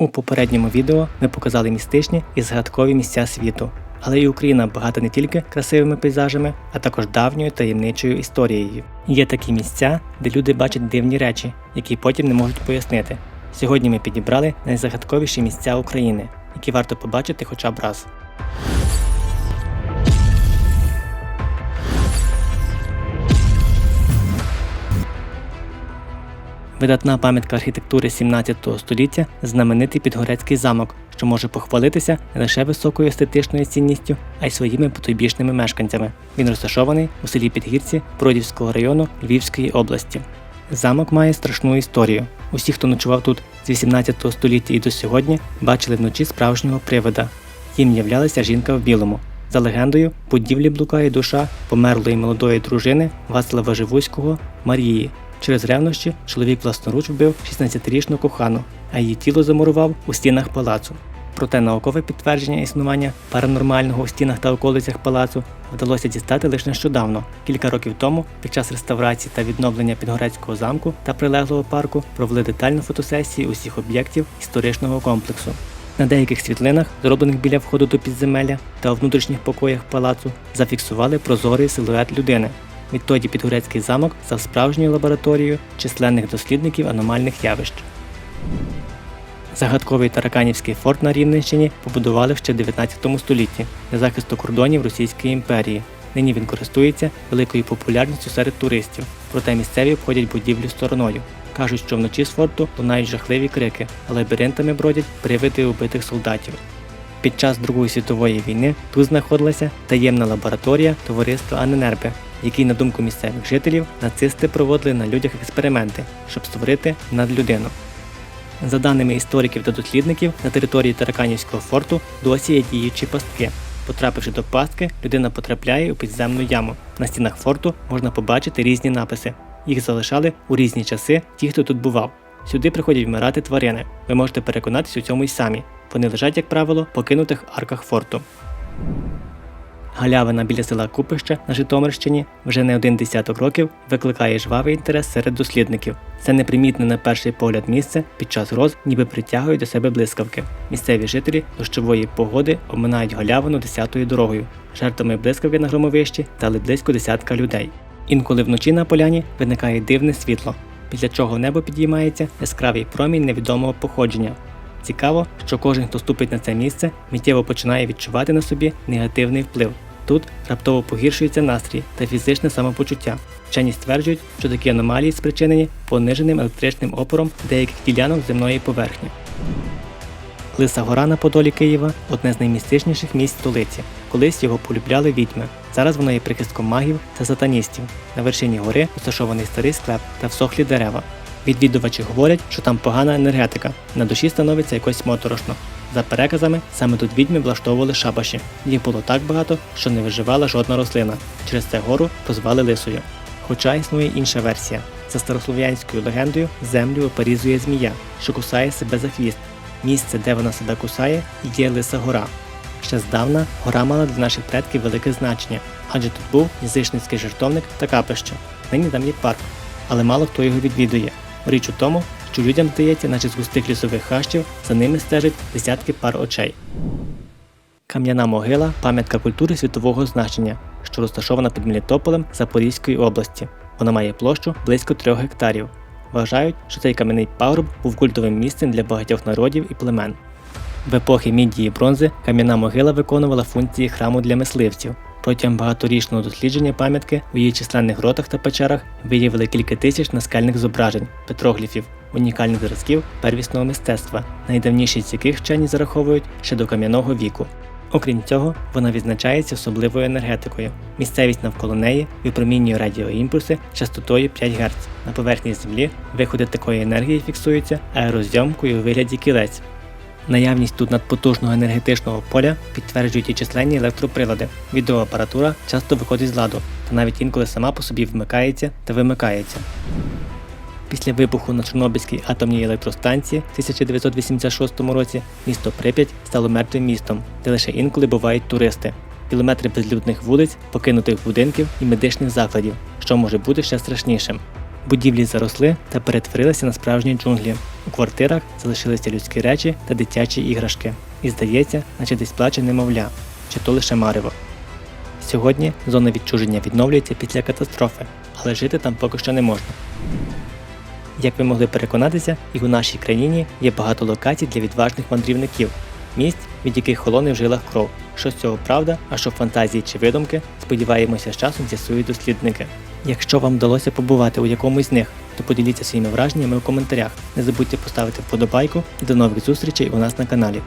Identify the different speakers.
Speaker 1: У попередньому відео ми показали містичні і згадкові місця світу. Але і Україна багата не тільки красивими пейзажами, а також давньою таємничою історією. Є такі місця, де люди бачать дивні речі, які потім не можуть пояснити. Сьогодні ми підібрали найзагадковіші місця України, які варто побачити хоча б раз. Видатна пам'ятка архітектури 17 століття знаменитий Підгорецький замок, що може похвалитися не лише високою естетичною цінністю, а й своїми потойбічними мешканцями. Він розташований у селі Підгірці Бродівського району Львівської області. Замок має страшну історію. Усі, хто ночував тут з 18 століття і до сьогодні, бачили вночі справжнього привида. Їм являлася жінка в білому. За легендою, будівлі блукає душа померлої молодої дружини Вацлава Живуського Марії. Через ревнощі чоловік власноруч вбив 16-річну кохану, а її тіло замурував у стінах палацу. Проте наукове підтвердження існування паранормального у стінах та околицях палацу вдалося дістати лише нещодавно. Кілька років тому, під час реставрації та відновлення Підгорецького замку та прилеглого парку, провели детальну фотосесію усіх об'єктів історичного комплексу. На деяких світлинах, зроблених біля входу до підземелля та у внутрішніх покоях палацу, зафіксували прозорий силует людини. Відтоді Підгорецький замок став справжньою лабораторією численних дослідників аномальних явищ. Загадковий Тараканівський форт на Рівненщині побудували ще в 19 столітті для захисту кордонів Російської імперії. Нині він користується великою популярністю серед туристів, проте місцеві обходять будівлю стороною. Кажуть, що вночі з форту лунають жахливі крики, а лабіринтами бродять привиди убитих солдатів. Під час Другої світової війни тут знаходилася таємна лабораторія товариства Аненербе, в якій, на думку місцевих жителів, нацисти проводили на людях експерименти, щоб створити надлюдину. За даними істориків та дослідників, на території Тараканівського форту досі є діючі пастки. Потрапивши до пастки, людина потрапляє у підземну яму. На стінах форту можна побачити різні написи. Їх залишали у різні часи ті, хто тут бував. Сюди приходять вмирати тварини. Ви можете переконатись у цьому й самі. Вони лежать, як правило, покинутих арках форту. Галявина біля села Купище на Житомирщині вже не один десяток років викликає жвавий інтерес серед дослідників. Це непримітне на перший погляд місце під час роз ніби притягують до себе блискавки. Місцеві жителі дощової погоди оминають галявину десятою дорогою. Жертвами блискавки на громовищі стали близько десятка людей. Інколи вночі на поляні виникає дивне світло, після чого небо підіймається яскравий промінь невідомого походження. Цікаво, що кожен, хто ступить на це місце, миттєво починає відчувати на собі негативний вплив. Тут раптово погіршується настрій та фізичне самопочуття. Вчені стверджують, що такі аномалії спричинені пониженим електричним опором деяких ділянок земної поверхні. Лиса гора на Подолі Києва одне з наймістичніших місць столиці. Колись його полюбляли відьми. Зараз воно є прихистком магів та сатаністів. На вершині гори розташований старий склеп та всохлі дерева. Відвідувачі говорять, що там погана енергетика, на душі становиться якось моторошно. За переказами, саме тут відьми влаштовували шабаші. Їх було так багато, що не виживала жодна рослина. Через це гору прозвали лисою. Хоча існує інша версія. За старослов'янською легендою землю оперізує змія, що кусає себе за хвіст. Місце, де вона себе кусає, є Лиса гора. Ще здавна гора мала для наших предків велике значення, адже тут був язичницький жертовник та капище. Нині там є парк, але мало хто його відвідує. Річ у тому, що людям здається, наче з густих лісових хащів за ними стежать десятки пар очей. Кам'яна могила пам'ятка культури світового значення, що розташована під Мелітополем Запорізької області. Вона має площу близько трьох гектарів. Вважають, що цей кам'яний пагорб був культовим місцем для багатьох народів і племен. В епохи мідії і бронзи кам'яна могила виконувала функції храму для мисливців. Протягом багаторічного дослідження пам'ятки у її численних гротах та печерах виявили кілька тисяч наскальних зображень, петрогліфів, унікальних зразків первісного мистецтва, найдавніші з яких вчені зараховують ще до кам'яного віку. Окрім цього, вона відзначається особливою енергетикою. Місцевість навколо неї випромінює радіоімпульси частотою 5 Гц. На поверхні Землі виходи такої енергії фіксуються аерозйомкою у вигляді кілець. Наявність тут надпотужного енергетичного поля підтверджують і численні електроприлади. Відеоапаратура часто виходить з ладу, та навіть інколи сама по собі вмикається та вимикається. Після вибуху на Чорнобильській атомній електростанції в 1986 році місто Прип'ять стало мертвим містом, де лише інколи бувають туристи. Кілометри безлюдних вулиць, покинутих будинків і медичних закладів, що може бути ще страшнішим. Будівлі заросли та перетворилися на справжні джунглі. У квартирах залишилися людські речі та дитячі іграшки. І здається, наче десь плаче немовля, чи то лише марево. Сьогодні зона відчуження відновлюється після катастрофи, але жити там поки що не можна. Як ви могли переконатися, і у нашій країні є багато локацій для відважних мандрівників, місць, від яких холоне в жилах кров. Що з цього правда, а що фантазії чи видумки, сподіваємося, з часом з'ясують дослідники. Якщо вам вдалося побувати у якомусь з них, то поділіться своїми враженнями у коментарях. Не забудьте поставити вподобайку і до нових зустрічей у нас на каналі.